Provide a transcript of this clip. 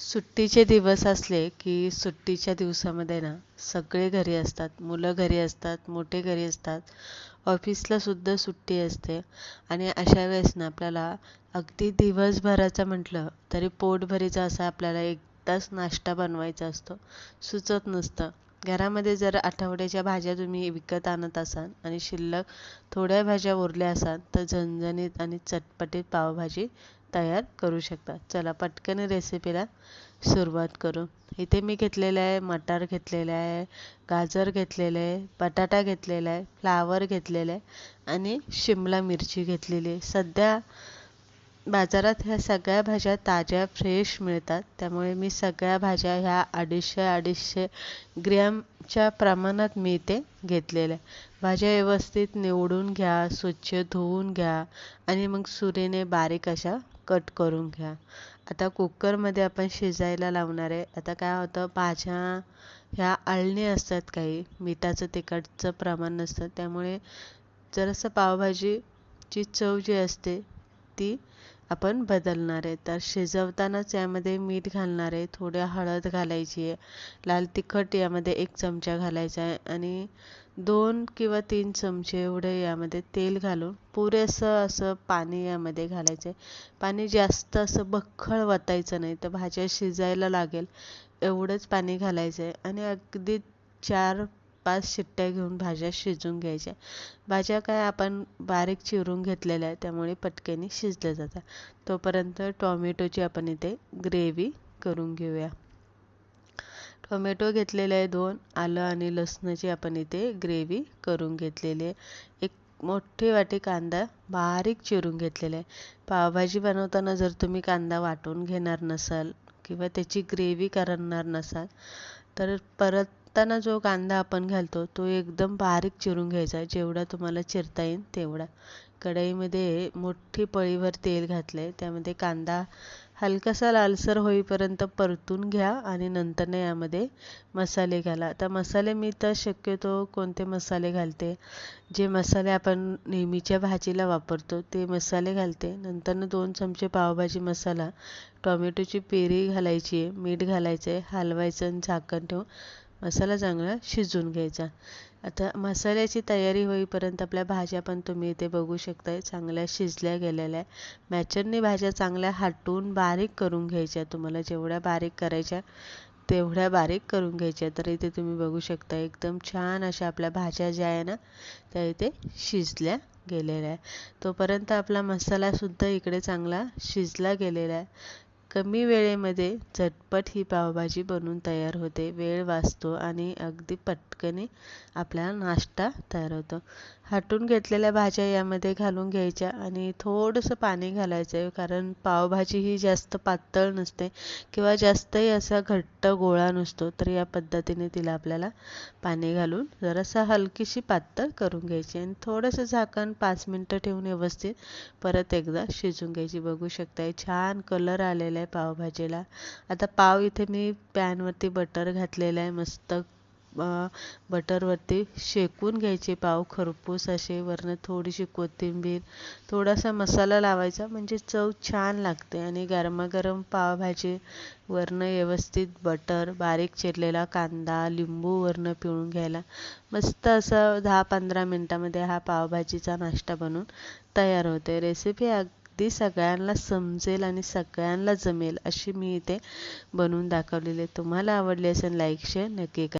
सुट्टीचे दिवस असले की सुट्टीच्या दिवसामध्ये ना सगळे घरी असतात मुलं घरी असतात मोठे घरी असतात. ऑफिसला सुद्धा सुट्टी असते आणि अशा वेळेस ना आपल्याला अगदी दिवसभराचं म्हटलं तरी पोटभरीचा असा आपल्याला एकदाच नाश्ता बनवायचा असतो. सुचत नसतं. घरामध्ये जर आठवड्याच्या भाज्या तुम्ही विकत आणत असाल आणि शिल्लक थोड्या भाज्या उरल्या असाल तर झणझणीत आणि चटपटीत पावभाजी तयार करू शकता. चला पटकन रेसिपीला सुरुवात करू. इथे मी घेतलेलं आहे मटार घेतलेलं आहे गाजर घेतलेलं आहे बटाटा घेतलेला आहे फ्लावर घेतलेलं आहे आणि शिमला मिरची घेतलेली आहे. सध्या बाजारात ह्या सगळ्या भाज्या ताज्या फ्रेश मिळतात. त्यामुळे मी सगळ्या भाज्या ह्या अडीचशे अडीचशे ग्रॅमच्या प्रमाणात मी इथे घेतलेल्या आहे भाज्या व्यवस्थित निवडून घ्या स्वच्छ धुवून घ्या आणि मग सुरीने बारीक अशा कट करून घ्या. आता कुकरमध्ये आपण शिजायला लावणार आहे. आता काय होतं भाज्या ह्या अळणी असतात काही. मिठाचं तिखटचं प्रमाण नसतं. त्यामुळे जरासं पावभाजीची चव जी असते ती आपण बदलणार आहे. तर शिजवतानाच यामध्ये मीठ घालणार आहे. थोड्या हळद घालायची आहे. लाल तिखट यामध्ये एक चमचा घालायचा आहे. आणि दोन किंवा तीन चमचे एवढे यामध्ये तेल घालून पुरेसं असं पाणी यामध्ये घालायचं आहे पाणी जास्त असं बख्खळ वतायचं नाही तर भाज्या शिजायला लागेल एवढंच पाणी घालायचं आहे आणि अगदी चार पाच शिट्ट्या घेऊन भाज्या शिजून घ्यायच्या. भाज्या काय आपण बारीक चिरून घेतलेल्या आहे त्यामुळे पटकनी शिजल्या जातात. तोपर्यंत टॉमॅटोची आपण इथे ग्रेव्ही करून घेऊया. टोमॅटो घेतलेले आहे दोन आलं आणि लसणाची आपण इथे ग्रेव्ही करून घेतलेली आहे. एक मोठी वाटी कांदा बारीक चिरून घेतलेला आहे. पावभाजी बनवताना जर तुम्ही कांदा वाटून घेणार नसाल किंवा त्याची ग्रेव्ही करणार नसाल तर परतताना जो कांदा आपण घालतो तो एकदम बारीक चिरून घ्यायचा जेवढा तुम्हाला चिरता येईल तेवढा. कढईमध्ये मोठी पळीवर तेल घातलं आहे त्यामध्ये कांदा हलकासा लालसर होईपर्यंत परतून घ्या आणि नंतरनं यामध्ये मसाले घाला. आता मसाले मी तर शक्यतो कोणते मसाले घालते? जे मसाले आपण नेहमीच्या भाजीला वापरतो ते मसाले घालते. नंतरनं दोन चमचे पावभाजी मसाला. टॉमॅटोची पेरी घालायची आहे मीठ घालायचं आहे हलवायचं आणि झाकण ठेवून मसाला चांगला शिजून घ्यायचा. आता मसाल्याची तयारी होईपर्यंत आपल्या भाज्या पण तुम्ही इथे बघू शकताय चांगल्या शिजल्या गेलेल्या आहे मॅचरनी भाज्या चांगल्या हाटून बारीक करून घ्यायच्या. तुम्हाला जेवढ्या बारीक करायच्या तेवढ्या बारीक करून घ्यायच्या. तर इथे तुम्ही बघू शकता एकदम छान अशा आपल्या भाज्या ज्या आहे ना त्या इथे शिजल्या गेलेल्या आहे तोपर्यंत आपला मसालासुद्धा इकडे चांगला शिजला गेलेला आहे. कमी वेळेमध्ये झटपट ही पावभाजी बनवून तयार होते. वेळ वाचतो आणि अगदी पटकने आपला नाश्ता तयार होतो. हाटून घेतलेल्या भाज्या यामध्ये घालून घ्यायच्या आणि थोडंसं पाणी घालायचं आहे. कारण पावभाजी ही जास्त पातळ नसते किंवा जास्तही असा घट्ट गोळा नसतो तर या पद्धतीने तिला आपल्याला पाणी घालून जरासा हलकीशी पातळ करून घ्यायची आणि थोडंसं झाकण पाच मिनटं ठेवून व्यवस्थित परत एकदा शिजून घ्यायची. बघू शकताय छान कलर आलेला आहे पावभाजीला. आता पाव इथे मी पॅनवरती बटर घातलेलं आहे. मस्त बटरवरती शेकून घ्यायचे पाव खरपूस असे. वरनं थोडीशी कोथिंबीर थोडासा मसाला लावायचा. म्हणजे चव छान लागते. आणि गरमागरम पावभाजी वरनं व्यवस्थित बटर बारीक चिरलेला कांदा लिंबू वरनं पिळून घ्यायला. मस्त असं दहा पंधरा मिनटामध्ये हा पावभाजीचा नाश्ता बनून तयार होते. रेसिपी अगदी सगळ्यांना समजेल आणि सगळ्यांना जमेल अशी मी इथे बनवून दाखवलेली आहे. तुम्हाला आवडली असेल लाईक शेअर नक्की करा.